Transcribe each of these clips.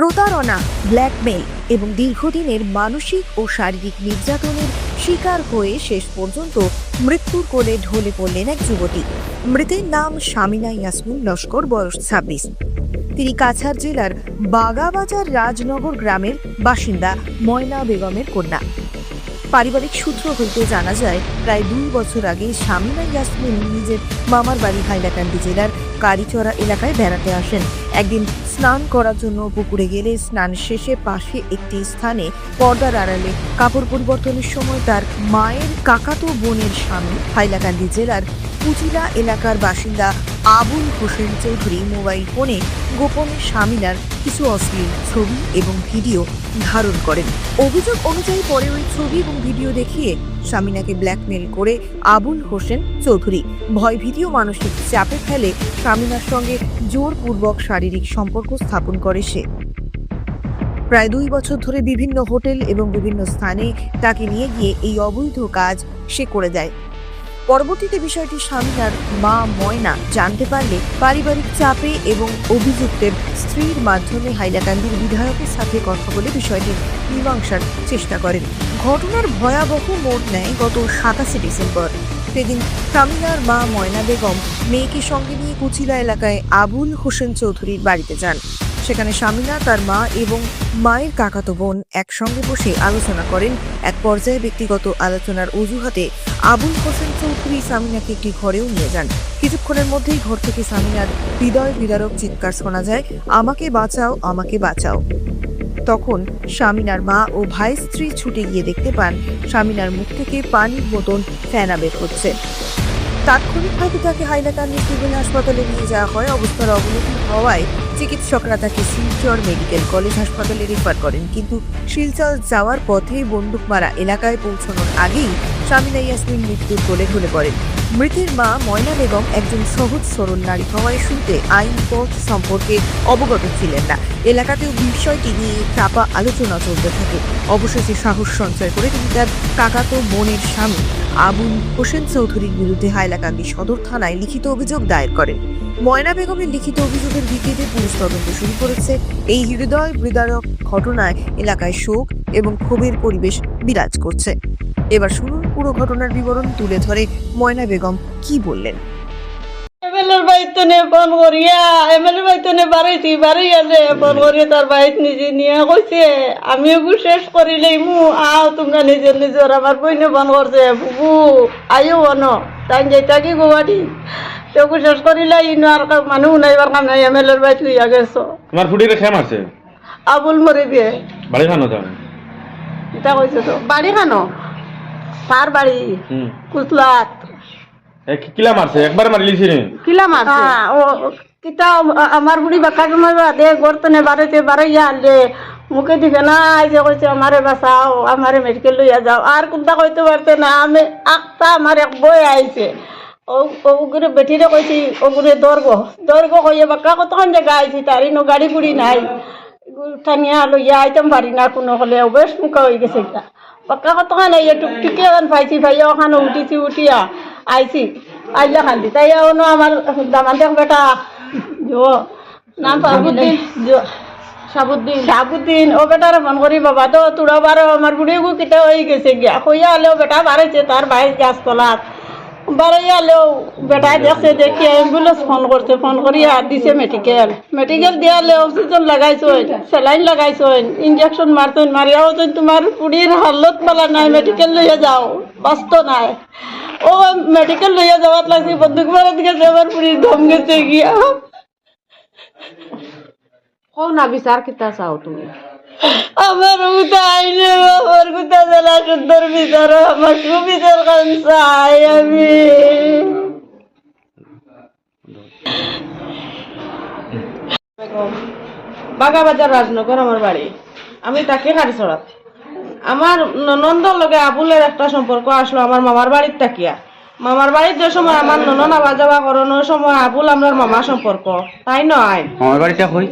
প্রতারণা ব্ল্যাকমেল এবং দীর্ঘদিনের মানসিক ও শারীরিক নির্যাতনের শিকার হয়ে শেষ পর্যন্ত মৃত্যুর কোলে ঢলে পড়লেন এক যুবতী। মৃতের নাম শামিনা ইয়াসমিন লস্কর, বয়স ছাব্বিশ। তিনি কাছাড় জেলার বাগাবাজার রাজনগর গ্রামের বাসিন্দা ময়না বেগমের কন্যা। পারিবারিক সূত্র হইতে জানা যায়, প্রায় দুই বছর আগে শামিনা ইয়াসমিন নিজের মামার বাড়ি হাইলাকান্দি জেলার কারিচড়া এলাকায় বেড়াতে আসেন। একদিন স্নান করার জন্য পুকুরে গেলে স্নান শেষে পাশে একটি স্থানে পর্দার আড়ালে কাপড় পরিবর্তনের সময় তার মায়ের কাকাতো বোনের স্বামী হাইলাকান্দি জেলার কুচিলা এলাকার বাসিন্দা আবুল হোসেন চৌধুরী মোবাইল ফোনে গোপনে স্বামীনার কিছু অশ্লীল ছবি এবং ভিডিও ধারণ করেন। অভিযোগ অনুযায়ী পরে ওই ছবি এবং ভিডিও দেখিয়ে স্বামীনাকে ব্ল্যাকমেল করে আবুল হোসেন চৌধুরী। ভয় ভীতি ও মানসিক চাপে ফেলে স্বামীনার সঙ্গে জোরপূর্বক শারীরিক সম্পর্ক স্থাপন করে সে। প্রায় দুই বছর ধরে বিভিন্ন হোটেল এবং বিভিন্ন স্থানে তাকে নিয়ে গিয়ে এই অবৈধ কাজ সে করে দেয় পরবর্তীতে বিষয়টি স্বামীনার মা ময়না জানতে পারলে পারিবারিক চাপে এবং অভিযুক্তের স্ত্রীর মাধ্যমে হাইলাকান্দির বিধায়কের সাথে কথা বলে বিষয়টি মীমাংসার চেষ্টা করেন। ঘটনার ভয়াবহ মোড় নেয় গত সাতাশে ডিসেম্বর। সেদিন স্বামীনার মা ময়না বেগম মেয়েকে সঙ্গে নিয়ে কুচিলা এলাকায় আবুল হোসেন চৌধুরীর বাড়িতে যান। সেখানে স্বামীনা, তার মা এবং মায়ের কাকাতো বোন একসঙ্গে বসে আলোচনা করেন। এক পর্যায়ে ব্যক্তিগত আলোচনার অজুহাতে আবুল হোসেন চৌধুরী সামিনাকে একটি ঘরেও নিয়ে যান। কিছুক্ষণের মধ্যেই ঘর থেকে সামিনার হৃদয় বিদারক চিৎকার শোনা যায়, আমাকে বাঁচাও আমাকে বাঁচাও। তখন স্বামীনার মা ও ভাই স্ত্রী ছুটে গিয়ে দেখতে পান, স্বামীনার মুখ থেকে পানির বোতল ফেনা বের হচ্ছে। তাৎক্ষণিকভাবে তাকে হাইলাকান্দি সিভিল হাসপাতালে নিয়ে যাওয়া হয়। অবস্থার অবনতি হওয়ায় চিকিৎসকরা তাকে শিলচর মেডিকেল কলেজ হাসপাতালে রেফার করেন। কিন্তু শিলচর যাওয়ার পথেই বন্দুকমারা এলাকায় পৌঁছানোর আগেই স্বামী ইয়াসমিন মৃত্যুর কোলে ঢলে পড়েন। মৃতের মা ময়না বেগম একজন সহজ সরল নারী হওয়ায় শুনতে আইন পথ সম্পর্কে অবগত ছিলেন না। এলাকাতেও বিষয়টি নিয়ে চাপা আলোচনা চলতে থাকে। অবশেষে সাহস সঞ্চয় করে তিনি তার কাকাতো বোনের স্বামী আবুল হোসেন চৌধুরীর বিরুদ্ধে হাইলাকান্দি সদর থানায় লিখিত অভিযোগ দায়ের করেন। ময়না বেগমের লিখিত অভিযোগের ভিত্তিতে পুলিশ তদন্ত শুরু করেছে। এই হৃদয় বিদারক ঘটনায় এলাকায় শোক এবং ক্ষোভের পরিবেশ বিরাজ করছে। এবার শুনুন পুরো ঘটনার বিবরণ তুলে ধরে ময়না বেগম কি বললেন। এমএলএর বাড়িতে নে ফোন করিয়া এমএলএর বাড়িতে নে বাড়াইছি বাড়াইয়া যে ফোন করিয়া তার বাড়িত নিজে নিয়ে কইছে। আমি ওগু শেষ করিলেই মু আও তোমরা নিজের নিজের আমার বইনে ফোন করছে বুবু আইও বন তাই যেটা কি গুয়াহাটি। তোকে শেষ করিলে ইনো আর কাম- মানুহ নাইবার কাম নাই এমএলএর বাড়িত লইয়া গেছো। তোমার ফুটিরে খেম আছে? আবুল মরে দিয়ে বাড়ি খানো এটা কইছে তো। বাড়ি খানো? তার বাড়ি কুতলাত। কিলা মারছে? একবার মারি লিছি নি কিলা মারছে? ও কিতা আমার বুড়ি বাক্কা মারবা দে গর্তনে বাড়াইতে বাড়াইয়া আনলে মুখে দিবে না যে কইছে আমারে বাঁচাও আমারে মেডিকেল লইয়া যাও। আর কোনটা কইতে পারতে না আমি আখটা আমার এক বই আইছে ও ওগুলো বেটিরে কইছি ওগুলো দর্গ দর্গ কইয়ে বাক্কা কতক্ষণ জায়গা আইছি তার ইনো গাড়ি বুড়ি নাই। টানিয়া লইয়া আইতাম পারি না কোনো হলে বেশ মুখা হয়ে গেছে এটা বাক্কা কতক্ষণ আইয়া টুকটুকি এখন পাইছি ভাইয়া ওখানে উঠিছি উঠিয়া আইছি। আইলা খান্দি তাই অন্য আমার দামান দেখ বেটা জো নাম সাবুদ্দিন সাবুদ্দিন। সাবুদ্দিন ও বেটার ফোন করি বাবা তো তোরা বারো আমার বুড়ি গু কিটা হয়ে গেছে? গিয়া কইয়া হলেও বেটা বাড়াইছে তার ভাই গাছ তলাত। বাড়াইয়া হলেও বেটায় দেখছে দেখি অ্যাম্বুলেন্স ফোন করছে ফোন করিয়া দিছে মেডিকেল মেডিকেল দিয়ালে অক্সিজেন লাগাইছেন স্যালাইন লাগাইছেন ইঞ্জেকশন মারছেন মারিয়াও তো তোমার বুড়ির হালত পালা নাই মেডিকেল লইয়া যাও বাস্ত নাই। ও মেডিকেল লইয়া যাওয়াত লাগছে বন্দুক মারা দিকে আমার বুড়ির দম গেছে গিয়া। কও না বিচার কিতা চাও তুমি? আমার উঠা আইলে আমার কুতা জেলা সুন্দর বিচার আমার খুব বিচার কান চাই আমি। বাগাবাজার রাজনগর আমার বাড়ি। আমি তাকে গাড়ি চড়াত আমার ননন্দর লগে আবুলের একটা সম্পর্ক আসলো আমার মামার বাড়ির তাকিয়া। মামার বাড়ির যে সময় আমার ননন আওয়া যাওয়া করানোর সময় আবুল আমরার মামার সম্পর্ক তাই নয়? আমার বাড়িটা কই?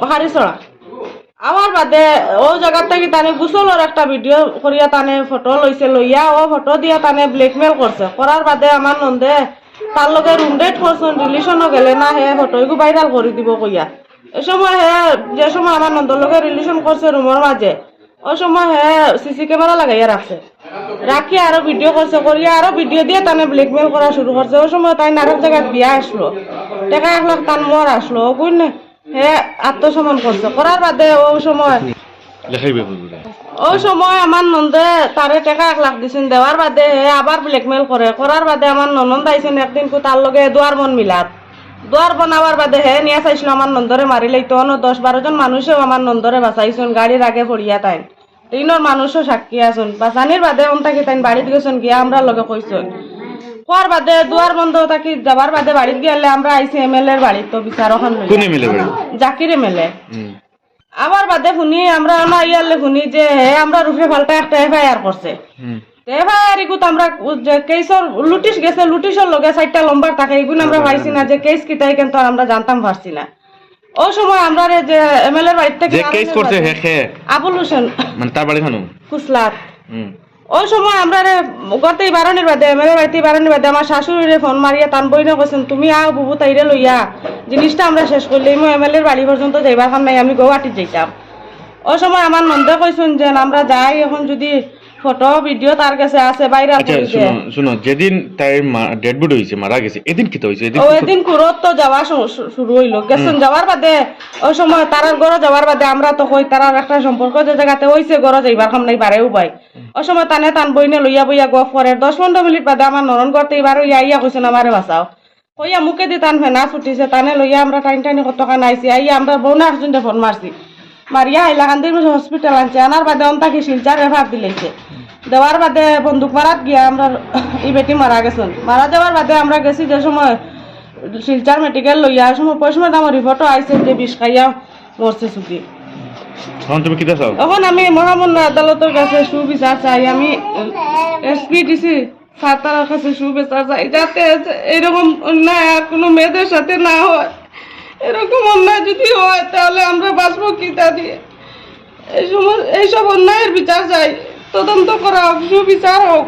বাহারি চড়া। আমার বাদে ও জায়গার থেকে তানে গুসলের একটা ভিডিও করিয়া তানে ফটো লইছে, লইয়া ও ফটো দিয়া তানে ব্ল্যাকমেল করছে। করার বাদে আমার নন্দে, তার লগে রুম ডেট করছেন রিলেশনও গেলে না হে ফটো এগু ভাইরাল করে দিব কইয়া। ওই সময় হ্যাঁ যে সময় আমার নন্দর লোকে রিলেশন করছে রুমের মাঝে ওই সময় হ্যাঁ সিসি ক্যামেরা লাগাইয়া রাখছে রাখি আরও ভিডিও করছে করিয়া আরও ভিডিও দিয়ে তানে ব্ল্যাকমেল করা শুরু করছে ওই সময় তাই আরেক জায়গায় বিয়া আসলো। টাকা এক লাখ তান মর আসলো। বুঝ না? হ্যাঁ আত্মসম্মান করছে। করার বাদে ওই সময় লেখাইবে সময় আমার নন্দে তারে টাকা এক লাখ দিছেন দেওয়ার বাদে হে আবার ব্ল্যাকমেল করে করার বাদে আমার ননন্দ আইছেন একদিন কো তার লগে দুয়ার মন মিলাত। দুয়ার বনাবার বাদে হে নিয়ে চাইছিল আমার নন্দরে মারি লাইতো অন্য দশ বারো জন মানুষেও আমার নন্দরে বাঁচাইছেন গাড়ির আগে পড়িয়া তাই তিনর মানুষও সাক্ষী আছেন বাঁচানির বাদে অন্তাকি তাই বাড়িতে গেছেন গিয়া আমরা লগে কইছেন কোয়ার বাদে দুয়ার বন্ধ থাকি যাবার বাদে বাড়িতে গেলে আমরা আইসি এম এল এর বাড়িতে তো বিচার ওখান। কোনে মিলে জাকির এম এল এ। আবার বাদে শুনি আমরা না ইয়ারলে শুনি যে হে আমরা রুফে ফাল্টা একটা এফআইআর করছে। এফআইআর ইগুত আমরা যে কেসর লুটিস গেছে লুটিসের লগে চারটা লম্বার থাকে এগুলো আমরা পাইছি না যে কেস কিতাই কিন্তু আমরা জানতাম পারছি না। ওই সময় আমরা রে যে এমএলএ এর বাড়িতে যে কেস করছে হে খে আবুল হোসেন। মানে তার বাড়ি খানো কুসলাত হুম। ওই সময় আমরা রে গতেই বারণের বাদে, মেয়ের বাড়িতে বারণের বাদে, আমার শাশুড়িরে ফোন মারিয়া তান বই না কইছেন, তুমি আও বুবু তাইরে লইয়া জিনিসটা আমরা শেষ করলে এম এল এর বাড়ি পর্যন্ত যাইবার নাই, আমি গৌহাটি যাইতাম। ওই সময় আমার নন্দে কইছেন যে, আমরা যাই এখন যদি ফটো ভিডিও তার কাছে আছে বাইরে আচ্ছা শুনো শুনো যেদিন তার ডেড বডি হয়েছে মারা গেছে এদিন কি তো হয়েছে? এদিন এদিন কুরত তো যাওয়া শুরু হইল। গেছেন যাওয়ার বাদে ওই সময় তারার ঘরে যাওয়ার বাদে আমরা তো কই তারার একটা সম্পর্ক যে জায়গাতে হইছে ঘরে যাইবার কাম নাই বারেও পাই। ওই সময় তানে তান বইনে লইয়া বইয়া গফ করে দশ পনেরো মিনিট বাদে আমার নরন করতে এবার ইয়া ইয়া কইছেন আমারে বাঁচাও। কইয়া মুখে দি তান ফেনা ছুটিছে তানে লইয়া আমরা টাইম টাইনি কত টাকা নাইছি আইয়া আমরা একজন ফোন মারছি। মারিয়া হাইলাকান্দির হসপিটাল আনছে। আনার বাদে অন্তাকি শিলচার রেফার দিলাইছে। দেওয়ার বাদে বন্দুক মারাত গিয়া আমরা ই বেটি মারা গেছেন। মারা যাওয়ার বাদে আমরা গেছি যে সময় শিলচার মেডিকেল লইয়া সময় পয়সা আমার রিপোর্টও আইসে যে বিষ খাইয়া মরছে ছুটি এখন আমি মহামান্য আদালতের কাছে সুবিচার চাই আমি এসপি ডিসি সাতার কাছে সুবিচার চাই যাতে এরকম অন্যায় আর কোনো মেয়েদের সাথে না হয় এরকম অন্যায় যদি হয় তাহলে আমরা বাঁচবো কি তা দিয়ে? এই সময় এইসব অন্যায়ের বিচার চাই। তদন্ত করা হোক। সুবিচার হোক